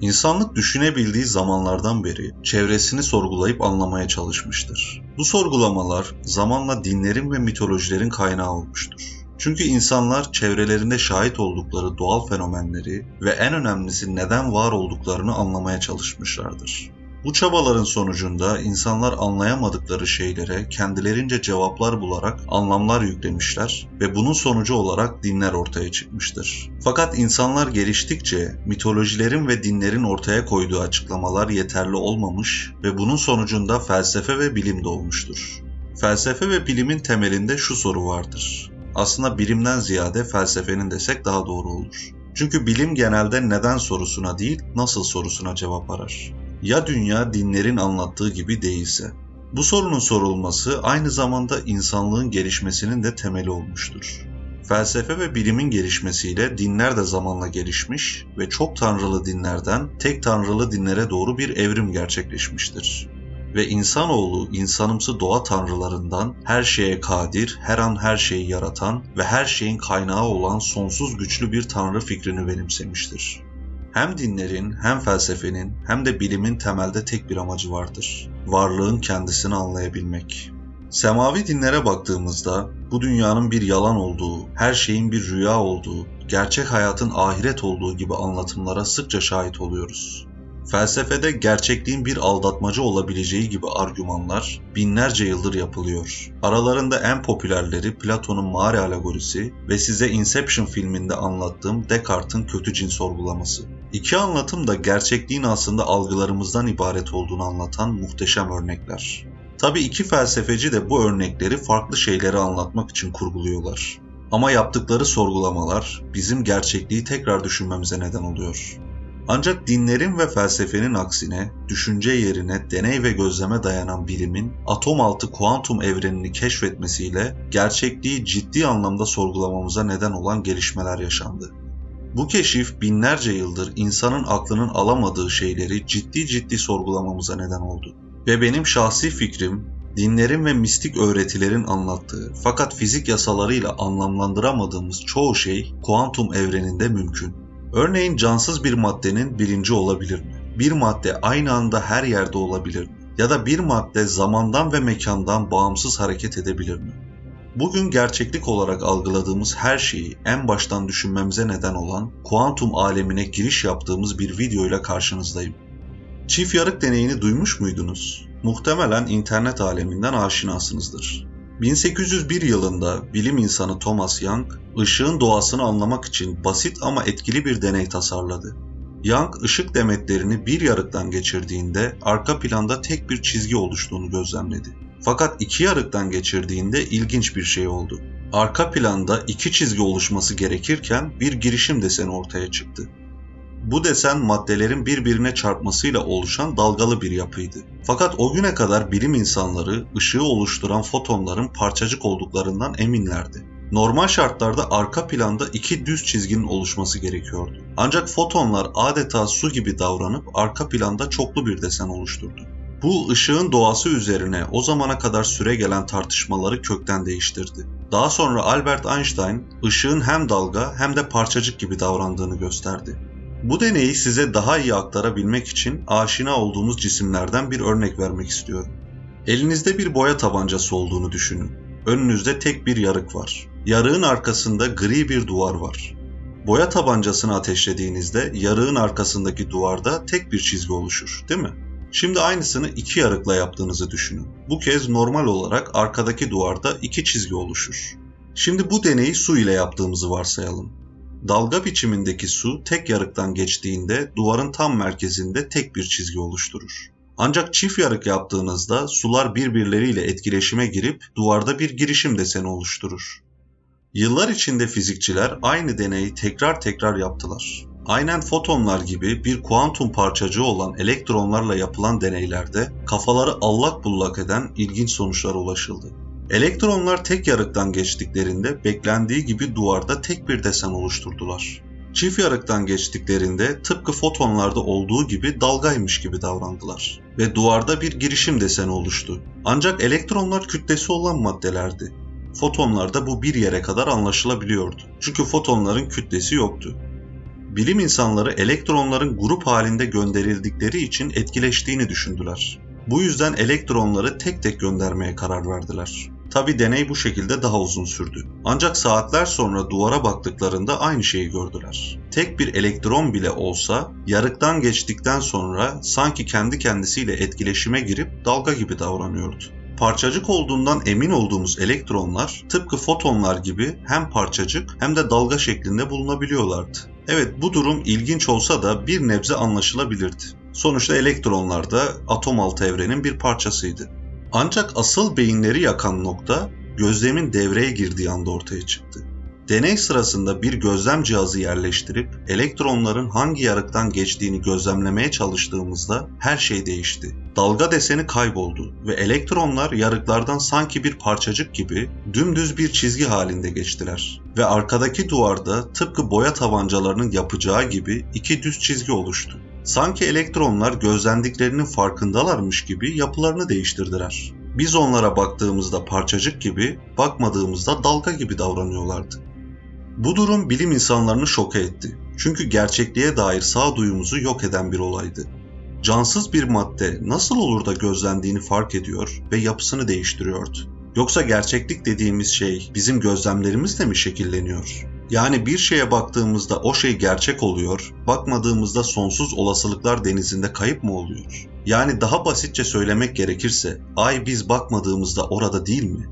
İnsanlık düşünebildiği zamanlardan beri çevresini sorgulayıp anlamaya çalışmıştır. Bu sorgulamalar zamanla dinlerin ve mitolojilerin kaynağı olmuştur. Çünkü insanlar çevrelerinde şahit oldukları doğal fenomenleri ve en önemlisi neden var olduklarını anlamaya çalışmışlardır. Bu çabaların sonucunda insanlar anlayamadıkları şeylere kendilerince cevaplar bularak anlamlar yüklemişler ve bunun sonucu olarak dinler ortaya çıkmıştır. Fakat insanlar geliştikçe mitolojilerin ve dinlerin ortaya koyduğu açıklamalar yeterli olmamış ve bunun sonucunda felsefe ve bilim doğmuştur. Felsefe ve bilimin temelinde şu soru vardır. Aslında bilimden ziyade felsefenin desek daha doğru olur. Çünkü bilim genelde neden sorusuna değil, nasıl sorusuna cevap arar ya dünya dinlerin anlattığı gibi değilse? Bu sorunun sorulması aynı zamanda insanlığın gelişmesinin de temeli olmuştur. Felsefe ve bilimin gelişmesiyle dinler de zamanla gelişmiş ve çok tanrılı dinlerden tek tanrılı dinlere doğru bir evrim gerçekleşmiştir. Ve insanoğlu insanımsı doğa tanrılarından her şeye kadir, her an her şeyi yaratan ve her şeyin kaynağı olan sonsuz güçlü bir tanrı fikrini benimsemiştir. Hem dinlerin, hem felsefenin, hem de bilimin temelde tek bir amacı vardır. Varlığın kendisini anlayabilmek. Semavi dinlere baktığımızda bu dünyanın bir yalan olduğu, her şeyin bir rüya olduğu, gerçek hayatın ahiret olduğu gibi anlatımlara sıkça şahit oluyoruz. Felsefede gerçekliğin bir aldatmacı olabileceği gibi argümanlar binlerce yıldır yapılıyor. Aralarında en popülerleri Platon'un mağara alegorisi ve size Inception filminde anlattığım Descartes'in kötü cin sorgulaması. İki anlatım da gerçekliğin aslında algılarımızdan ibaret olduğunu anlatan muhteşem örnekler. Tabi iki felsefeci de bu örnekleri farklı şeyleri anlatmak için kurguluyorlar. Ama yaptıkları sorgulamalar bizim gerçekliği tekrar düşünmemize neden oluyor. Ancak dinlerin ve felsefenin aksine düşünce yerine deney ve gözleme dayanan bilimin atom altı kuantum evrenini keşfetmesiyle gerçekliği ciddi anlamda sorgulamamıza neden olan gelişmeler yaşandı. Bu keşif binlerce yıldır insanın aklının alamadığı şeyleri ciddi ciddi sorgulamamıza neden oldu. Ve benim şahsi fikrim dinlerin ve mistik öğretilerin anlattığı fakat fizik yasalarıyla anlamlandıramadığımız çoğu şey kuantum evreninde mümkün. Örneğin cansız bir maddenin bilinci olabilir mi? Bir madde aynı anda her yerde olabilir mi? Ya da bir madde zamandan ve mekandan bağımsız hareket edebilir mi? Bugün gerçeklik olarak algıladığımız her şeyi en baştan düşünmemize neden olan kuantum alemine giriş yaptığımız bir video ile karşınızdayım. Çift yarık deneyini duymuş muydunuz? Muhtemelen internet aleminden aşinasınızdır. 1801 yılında bilim insanı Thomas Young, ışığın doğasını anlamak için basit ama etkili bir deney tasarladı. Young ışık demetlerini bir yarıktan geçirdiğinde arka planda tek bir çizgi oluştuğunu gözlemledi. Fakat iki yarıktan geçirdiğinde ilginç bir şey oldu. Arka planda iki çizgi oluşması gerekirken bir girişim deseni ortaya çıktı. Bu desen maddelerin birbirine çarpmasıyla oluşan dalgalı bir yapıydı. Fakat o güne kadar bilim insanları ışığı oluşturan fotonların parçacık olduklarından eminlerdi. Normal şartlarda arka planda iki düz çizginin oluşması gerekiyordu. Ancak fotonlar adeta su gibi davranıp arka planda çoklu bir desen oluşturdu. Bu ışığın doğası üzerine o zamana kadar süre gelen tartışmaları kökten değiştirdi. Daha sonra Albert Einstein ışığın hem dalga hem de parçacık gibi davrandığını gösterdi. Bu deneyi size daha iyi aktarabilmek için aşina olduğumuz cisimlerden bir örnek vermek istiyorum. Elinizde bir boya tabancası olduğunu düşünün. Önünüzde tek bir yarık var. Yarığın arkasında gri bir duvar var. Boya tabancasını ateşlediğinizde yarığın arkasındaki duvarda tek bir çizgi oluşur, değil mi? Şimdi aynısını iki yarıkla yaptığınızı düşünün. Bu kez normal olarak arkadaki duvarda iki çizgi oluşur. Şimdi bu deneyi su ile yaptığımızı varsayalım. Dalga biçimindeki su tek yarıktan geçtiğinde duvarın tam merkezinde tek bir çizgi oluşturur. Ancak çift yarık yaptığınızda sular birbirleriyle etkileşime girip duvarda bir girişim deseni oluşturur. Yıllar içinde fizikçiler aynı deneyi tekrar tekrar yaptılar. Aynen fotonlar gibi bir kuantum parçacığı olan elektronlarla yapılan deneylerde kafaları allak bullak eden ilginç sonuçlara ulaşıldı. Elektronlar tek yarıktan geçtiklerinde beklendiği gibi duvarda tek bir desen oluşturdular. Çift yarıktan geçtiklerinde tıpkı fotonlarda olduğu gibi dalgaymış gibi davrandılar ve duvarda bir girişim deseni oluştu. Ancak elektronlar kütlesi olan maddelerdi. Fotonlarda bu bir yere kadar anlaşılabiliyordu. Çünkü fotonların kütlesi yoktu. Bilim insanları elektronların grup halinde gönderildikleri için etkileştiğini düşündüler. Bu yüzden elektronları tek tek göndermeye karar verdiler. Tabi deney bu şekilde daha uzun sürdü. Ancak saatler sonra duvara baktıklarında aynı şeyi gördüler. Tek bir elektron bile olsa yarıktan geçtikten sonra sanki kendi kendisiyle etkileşime girip dalga gibi davranıyordu. Parçacık olduğundan emin olduğumuz elektronlar tıpkı fotonlar gibi hem parçacık hem de dalga şeklinde bulunabiliyorlardı. Evet bu durum ilginç olsa da bir nebze anlaşılabilirdi. Sonuçta elektronlar da atom altı evrenin bir parçasıydı. Ancak asıl beyinleri yakan nokta gözlemin devreye girdiği anda ortaya çıktı. Deney sırasında bir gözlem cihazı yerleştirip elektronların hangi yarıktan geçtiğini gözlemlemeye çalıştığımızda her şey değişti. Dalga deseni kayboldu ve elektronlar yarıklardan sanki bir parçacık gibi dümdüz bir çizgi halinde geçtiler. Ve arkadaki duvarda tıpkı boya tabancalarının yapacağı gibi iki düz çizgi oluştu. Sanki elektronlar gözlendiklerinin farkındalarmış gibi yapılarını değiştirdiler. Biz onlara baktığımızda parçacık gibi, bakmadığımızda dalga gibi davranıyorlardı. Bu durum bilim insanlarını şoka etti. Çünkü gerçekliğe dair sağduyumuzu yok eden bir olaydı. Cansız bir madde nasıl olur da gözlendiğini fark ediyor ve yapısını değiştiriyordu? Yoksa gerçeklik dediğimiz şey bizim gözlemlerimizle mi şekilleniyor? Yani bir şeye baktığımızda o şey gerçek oluyor, bakmadığımızda sonsuz olasılıklar denizinde kayıp mı oluyor? Yani daha basitçe söylemek gerekirse, ay biz bakmadığımızda orada değil mi?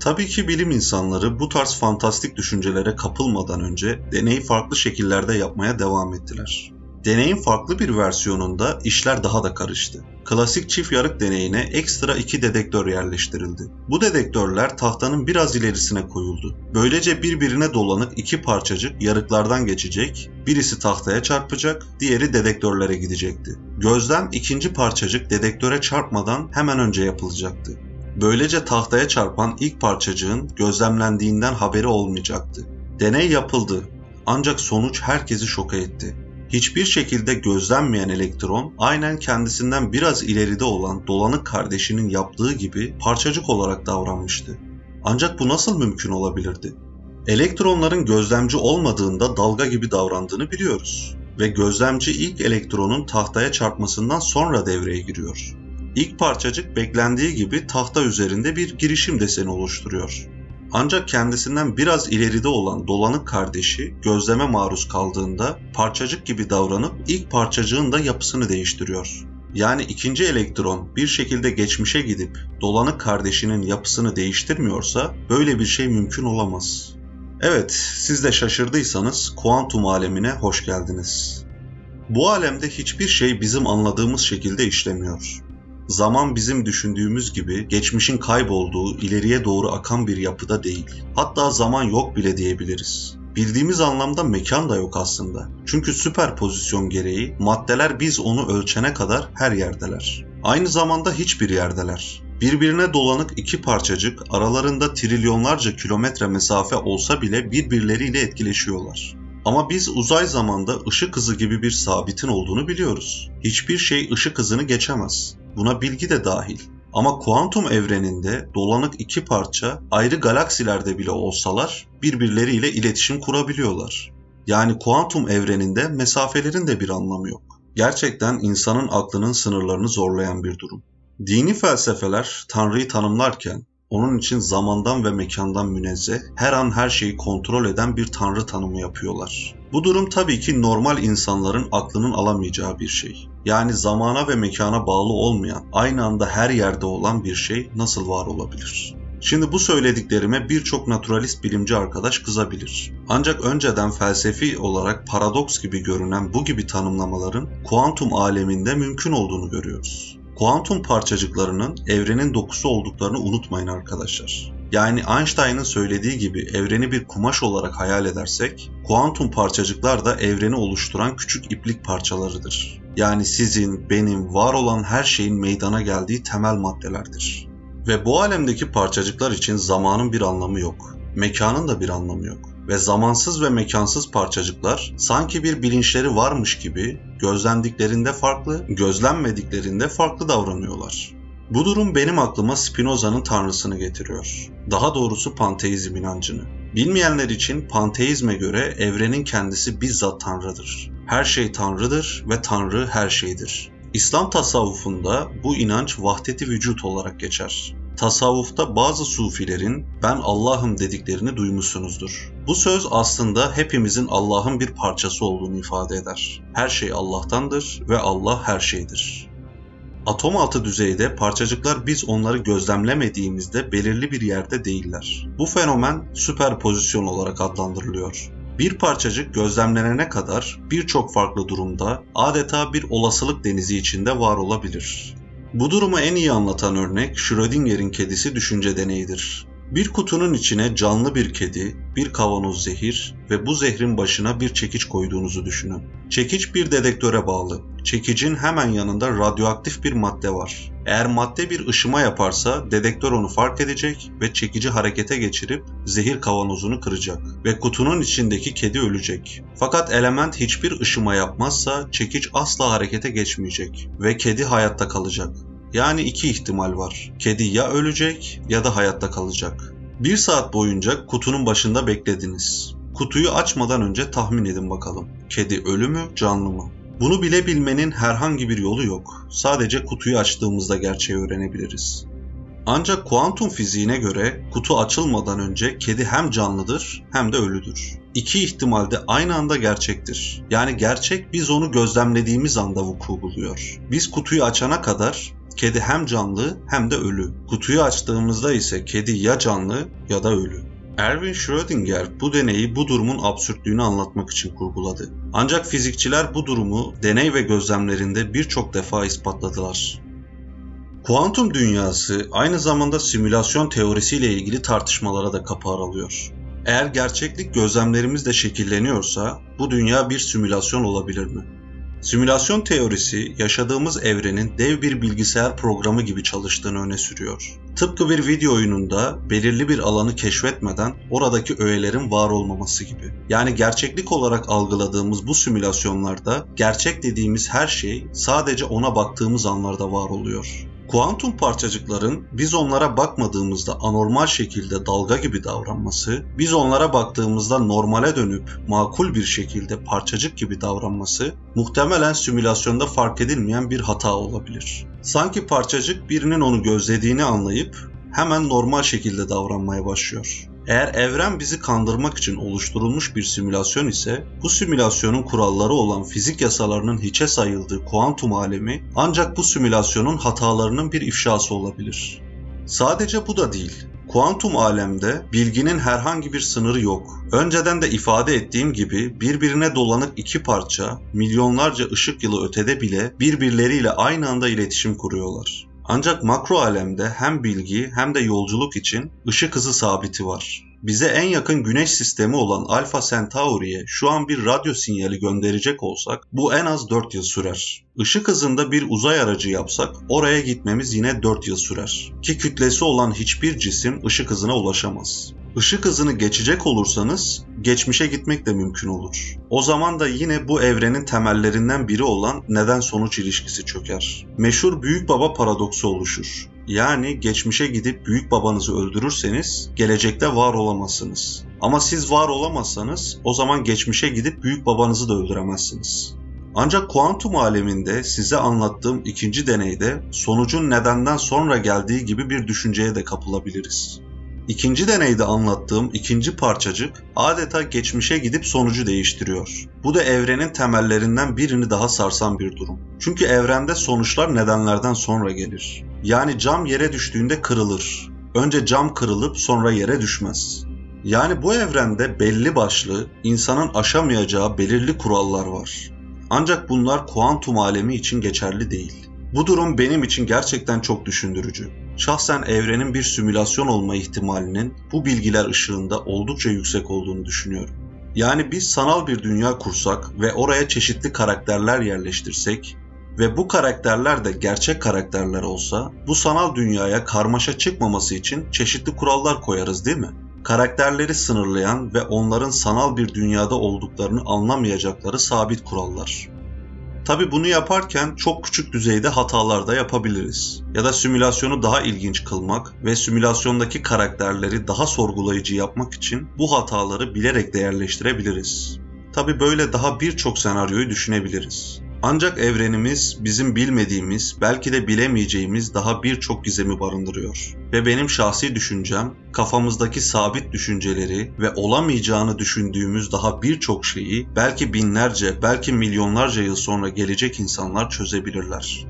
Tabii ki bilim insanları bu tarz fantastik düşüncelere kapılmadan önce deneyi farklı şekillerde yapmaya devam ettiler. Deneyin farklı bir versiyonunda işler daha da karıştı. Klasik çift yarık deneyine ekstra iki dedektör yerleştirildi. Bu dedektörler tahtanın biraz ilerisine koyuldu. Böylece birbirine dolanık iki parçacık yarıklardan geçecek, birisi tahtaya çarpacak, diğeri dedektörlere gidecekti. Gözlem ikinci parçacık dedektöre çarpmadan hemen önce yapılacaktı. Böylece tahtaya çarpan ilk parçacığın gözlemlendiğinden haberi olmayacaktı. Deney yapıldı ancak sonuç herkesi şoka etti. Hiçbir şekilde gözlenmeyen elektron aynen kendisinden biraz ileride olan dolanık kardeşinin yaptığı gibi parçacık olarak davranmıştı. Ancak bu nasıl mümkün olabilirdi? Elektronların gözlemci olmadığında dalga gibi davrandığını biliyoruz ve gözlemci ilk elektronun tahtaya çarpmasından sonra devreye giriyor. İlk parçacık beklendiği gibi tahta üzerinde bir girişim deseni oluşturuyor. Ancak kendisinden biraz ileride olan dolanık kardeşi gözleme maruz kaldığında parçacık gibi davranıp ilk parçacığın da yapısını değiştiriyor. Yani ikinci elektron bir şekilde geçmişe gidip dolanık kardeşinin yapısını değiştirmiyorsa böyle bir şey mümkün olamaz. Evet, siz de şaşırdıysanız kuantum alemine hoş geldiniz. Bu alemde hiçbir şey bizim anladığımız şekilde işlemiyor. Zaman bizim düşündüğümüz gibi geçmişin kaybolduğu, ileriye doğru akan bir yapıda değil. Hatta zaman yok bile diyebiliriz. Bildiğimiz anlamda mekan da yok aslında. Çünkü süperpozisyon gereği maddeler biz onu ölçene kadar her yerdeler. Aynı zamanda hiçbir yerdeler. Birbirine dolanık iki parçacık aralarında trilyonlarca kilometre mesafe olsa bile birbirleriyle etkileşiyorlar. Ama biz uzay zamanda ışık hızı gibi bir sabitin olduğunu biliyoruz. Hiçbir şey ışık hızını geçemez. Buna bilgi de dahil. Ama kuantum evreninde dolanık iki parça ayrı galaksilerde bile olsalar birbirleriyle iletişim kurabiliyorlar. Yani kuantum evreninde mesafelerin de bir anlamı yok. Gerçekten insanın aklının sınırlarını zorlayan bir durum. Dini felsefeler Tanrı'yı tanımlarken onun için zamandan ve mekandan münezzeh, her an her şeyi kontrol eden bir tanrı tanımı yapıyorlar. Bu durum tabii ki normal insanların aklının alamayacağı bir şey. Yani zamana ve mekana bağlı olmayan, aynı anda her yerde olan bir şey nasıl var olabilir? Şimdi bu söylediklerime birçok naturalist bilimci arkadaş kızabilir. Ancak önceden felsefi olarak paradoks gibi görünen bu gibi tanımlamaların kuantum aleminde mümkün olduğunu görüyoruz. Kuantum parçacıklarının evrenin dokusu olduklarını unutmayın arkadaşlar. Yani Einstein'ın söylediği gibi evreni bir kumaş olarak hayal edersek, kuantum parçacıklar da evreni oluşturan küçük iplik parçalarıdır. Yani sizin, benim, var olan her şeyin meydana geldiği temel maddelerdir. Ve bu alemdeki parçacıklar için zamanın bir anlamı yok. Mekanın da bir anlamı yok ve zamansız ve mekansız parçacıklar sanki bir bilinçleri varmış gibi gözlendiklerinde farklı, gözlenmediklerinde farklı davranıyorlar. Bu durum benim aklıma Spinoza'nın tanrısını getiriyor. Daha doğrusu panteizm inancını. Bilmeyenler için panteizme göre evrenin kendisi bizzat Tanrı'dır. Her şey Tanrı'dır ve Tanrı her şeydir. İslam tasavvufunda bu inanç vahdeti vücut olarak geçer. Tasavvufta bazı sufilerin ben Allah'ım dediklerini duymuşsunuzdur. Bu söz aslında hepimizin Allah'ın bir parçası olduğunu ifade eder. Her şey Allah'tandır ve Allah her şeydir. Atom altı düzeyde parçacıklar biz onları gözlemlemediğimizde belirli bir yerde değiller. Bu fenomen süperpozisyon olarak adlandırılıyor. Bir parçacık gözlemlenene kadar birçok farklı durumda adeta bir olasılık denizi içinde var olabilir. Bu durumu en iyi anlatan örnek Schrödinger'in kedisi düşünce deneyidir. Bir kutunun içine canlı bir kedi, bir kavanoz zehir ve bu zehrin başına bir çekiç koyduğunuzu düşünün. Çekiç bir dedektöre bağlı. Çekicin hemen yanında radyoaktif bir madde var. Eğer madde bir ışıma yaparsa dedektör onu fark edecek ve çekici harekete geçirip zehir kavanozunu kıracak ve kutunun içindeki kedi ölecek. Fakat element hiçbir ışıma yapmazsa çekiç asla harekete geçmeyecek ve kedi hayatta kalacak. Yani iki ihtimal var. Kedi ya ölecek ya da hayatta kalacak. Bir saat boyunca kutunun başında beklediniz. Kutuyu açmadan önce tahmin edin bakalım. Kedi ölü mü, canlı mı? Bunu bilebilmenin herhangi bir yolu yok. Sadece kutuyu açtığımızda gerçeği öğrenebiliriz. Ancak kuantum fiziğine göre kutu açılmadan önce kedi hem canlıdır hem de ölüdür. İki ihtimal de aynı anda gerçektir. Yani gerçek biz onu gözlemlediğimiz anda vuku buluyor. Biz kutuyu açana kadar Kedi hem canlı hem de ölü. Kutuyu açtığımızda ise kedi ya canlı ya da ölü. Erwin Schrödinger bu deneyi bu durumun absürtlüğünü anlatmak için kurguladı. Ancak fizikçiler bu durumu deney ve gözlemlerinde birçok defa ispatladılar. Kuantum dünyası aynı zamanda simülasyon teorisiyle ilgili tartışmalara da kapı aralıyor. Eğer gerçeklik gözlemlerimizle şekilleniyorsa bu dünya bir simülasyon olabilir mi? Simülasyon teorisi yaşadığımız evrenin dev bir bilgisayar programı gibi çalıştığını öne sürüyor. Tıpkı bir video oyununda belirli bir alanı keşfetmeden oradaki öğelerin var olmaması gibi. Yani gerçeklik olarak algıladığımız bu simülasyonlarda gerçek dediğimiz her şey sadece ona baktığımız anlarda var oluyor. Kuantum parçacıkların biz onlara bakmadığımızda anormal şekilde dalga gibi davranması, biz onlara baktığımızda normale dönüp makul bir şekilde parçacık gibi davranması muhtemelen simülasyonda fark edilmeyen bir hata olabilir. Sanki parçacık birinin onu gözlediğini anlayıp hemen normal şekilde davranmaya başlıyor. Eğer evren bizi kandırmak için oluşturulmuş bir simülasyon ise bu simülasyonun kuralları olan fizik yasalarının hiçe sayıldığı kuantum alemi ancak bu simülasyonun hatalarının bir ifşası olabilir. Sadece bu da değil. Kuantum alemde bilginin herhangi bir sınırı yok. Önceden de ifade ettiğim gibi birbirine dolanık iki parça milyonlarca ışık yılı ötede bile birbirleriyle aynı anda iletişim kuruyorlar. Ancak makro alemde hem bilgi hem de yolculuk için ışık hızı sabiti var. Bize en yakın güneş sistemi olan Alpha Centauri'ye şu an bir radyo sinyali gönderecek olsak bu en az 4 yıl sürer. Işık hızında bir uzay aracı yapsak oraya gitmemiz yine 4 yıl sürer. Ki kütlesi olan hiçbir cisim ışık hızına ulaşamaz. Işık hızını geçecek olursanız geçmişe gitmek de mümkün olur. O zaman da yine bu evrenin temellerinden biri olan neden sonuç ilişkisi çöker. Meşhur büyük baba paradoksu oluşur. Yani geçmişe gidip büyük babanızı öldürürseniz gelecekte var olamazsınız. Ama siz var olamazsanız o zaman geçmişe gidip büyük babanızı da öldüremezsiniz. Ancak kuantum aleminde size anlattığım ikinci deneyde sonucun nedenden sonra geldiği gibi bir düşünceye de kapılabiliriz. İkinci deneyde anlattığım ikinci parçacık adeta geçmişe gidip sonucu değiştiriyor. Bu da evrenin temellerinden birini daha sarsan bir durum. Çünkü evrende sonuçlar nedenlerden sonra gelir. Yani cam yere düştüğünde kırılır. Önce cam kırılıp sonra yere düşmez. Yani bu evrende belli başlı, insanın aşamayacağı belirli kurallar var. Ancak bunlar kuantum alemi için geçerli değil. Bu durum benim için gerçekten çok düşündürücü şahsen evrenin bir simülasyon olma ihtimalinin bu bilgiler ışığında oldukça yüksek olduğunu düşünüyorum. Yani biz sanal bir dünya kursak ve oraya çeşitli karakterler yerleştirsek ve bu karakterler de gerçek karakterler olsa bu sanal dünyaya karmaşa çıkmaması için çeşitli kurallar koyarız değil mi? Karakterleri sınırlayan ve onların sanal bir dünyada olduklarını anlamayacakları sabit kurallar. Tabi bunu yaparken çok küçük düzeyde hatalar da yapabiliriz. Ya da simülasyonu daha ilginç kılmak ve simülasyondaki karakterleri daha sorgulayıcı yapmak için bu hataları bilerek değerleştirebiliriz. Tabi böyle daha birçok senaryoyu düşünebiliriz. Ancak evrenimiz bizim bilmediğimiz, belki de bilemeyeceğimiz daha birçok gizemi barındırıyor. Ve benim şahsi düşüncem, kafamızdaki sabit düşünceleri ve olamayacağını düşündüğümüz daha birçok şeyi belki binlerce, belki milyonlarca yıl sonra gelecek insanlar çözebilirler.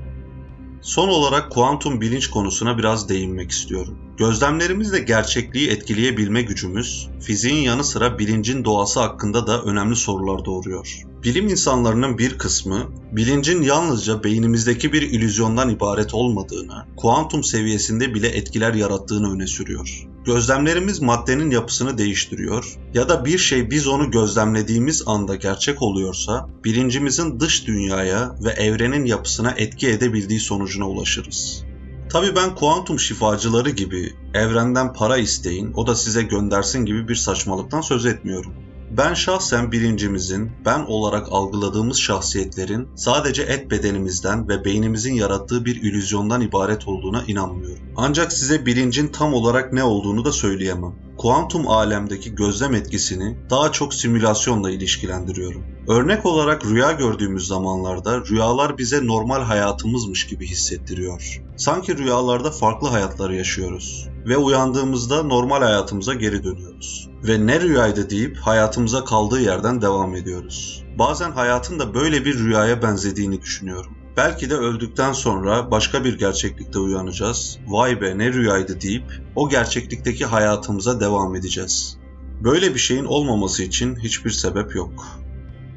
Son olarak kuantum bilinç konusuna biraz değinmek istiyorum. Gözlemlerimizle gerçekliği etkileyebilme gücümüz, fiziğin yanı sıra bilincin doğası hakkında da önemli sorular doğuruyor. Bilim insanlarının bir kısmı, bilincin yalnızca beynimizdeki bir illüzyondan ibaret olmadığını, kuantum seviyesinde bile etkiler yarattığını öne sürüyor. Gözlemlerimiz maddenin yapısını değiştiriyor ya da bir şey biz onu gözlemlediğimiz anda gerçek oluyorsa, bilincimizin dış dünyaya ve evrenin yapısına etki edebildiği sonucuna ulaşırız. Tabi ben kuantum şifacıları gibi evrenden para isteyin, o da size göndersin gibi bir saçmalıktan söz etmiyorum. Ben şahsen bilincimizin, ben olarak algıladığımız şahsiyetlerin sadece et bedenimizden ve beynimizin yarattığı bir illüzyondan ibaret olduğuna inanmıyorum. Ancak size bilincin tam olarak ne olduğunu da söyleyemem. Kuantum alemdeki gözlem etkisini daha çok simülasyonla ilişkilendiriyorum. Örnek olarak rüya gördüğümüz zamanlarda rüyalar bize normal hayatımızmış gibi hissettiriyor. Sanki rüyalarda farklı hayatları yaşıyoruz ve uyandığımızda normal hayatımıza geri dönüyoruz. Ve ne rüyaydı deyip hayatımıza kaldığı yerden devam ediyoruz. Bazen hayatın da böyle bir rüyaya benzediğini düşünüyorum. Belki de öldükten sonra başka bir gerçeklikte uyanacağız. Vay be ne rüyaydı deyip o gerçeklikteki hayatımıza devam edeceğiz. Böyle bir şeyin olmaması için hiçbir sebep yok.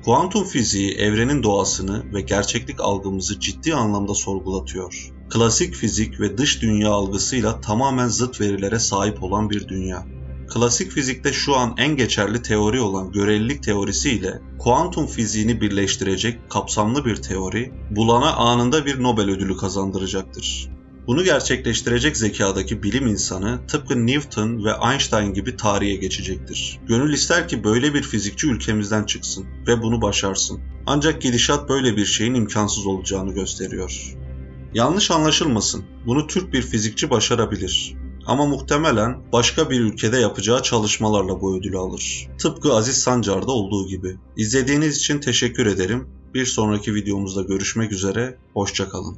Kuantum fiziği evrenin doğasını ve gerçeklik algımızı ciddi anlamda sorgulatıyor. Klasik fizik ve dış dünya algısıyla tamamen zıt verilere sahip olan bir dünya. Klasik fizikte şu an en geçerli teori olan görelilik teorisi ile kuantum fiziğini birleştirecek kapsamlı bir teori, bulana anında bir Nobel ödülü kazandıracaktır. Bunu gerçekleştirecek zekadaki bilim insanı tıpkı Newton ve Einstein gibi tarihe geçecektir. Gönül ister ki böyle bir fizikçi ülkemizden çıksın ve bunu başarsın. Ancak gidişat böyle bir şeyin imkansız olacağını gösteriyor. Yanlış anlaşılmasın, bunu Türk bir fizikçi başarabilir. Ama muhtemelen başka bir ülkede yapacağı çalışmalarla bu ödülü alır. Tıpkı Aziz Sancar'da olduğu gibi. İzlediğiniz için teşekkür ederim. Bir sonraki videomuzda görüşmek üzere, hoşçakalın.